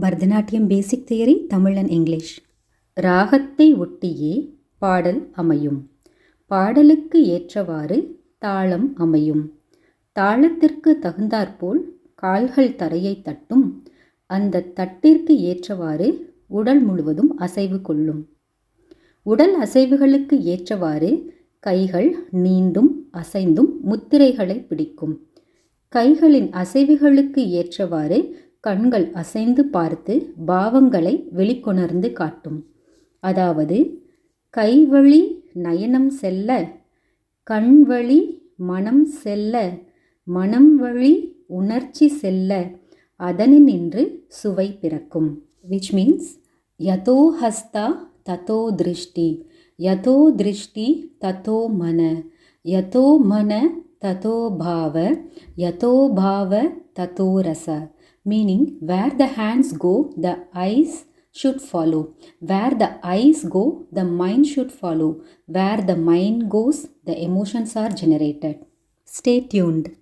Bharatanatyam basic theory Tamil and English ராகத்தை ஒட்டியே பாடல் அமையும். பாடலுக்கு ஏற்றவாறு தாளம் அமையும். தாளத்திற்கு தகுந்தாற்போல் கால்கள் தரையை தட்டும். அந்த தட்டிற்கு ஏற்றவாறு உடல் முழுவதும் அசைவு கொள்ளும். உடல் அசைவுகளுக்கு ஏற்றவாறு கைகள் நீண்டும் அசைந்தும் முத்திரைகளை பிடிக்கும். கைகளின் அசைவுகளுக்கு ஏற்றவாறு கண்கள் அசைந்து பார்த்து பாவங்களை வெளிக்கொணர்ந்து காட்டும். அதாவது கைவழி நயனம் செல்ல கண் வழி மனம் செல்ல மனம் வழி உணர்ச்சி செல்ல அதனினின்று சுவை பிறக்கும். விச் மீன்ஸ் யதோ ஹஸ்தா ததோ திருஷ்டி யதோ திருஷ்டி ததோ மன யதோ மன tato bhava, yato bhava, tato rasa. Meaning, where the hands go, the eyes should follow. Where the eyes go, the mind should follow. Where the mind goes, the emotions are generated. Stay tuned.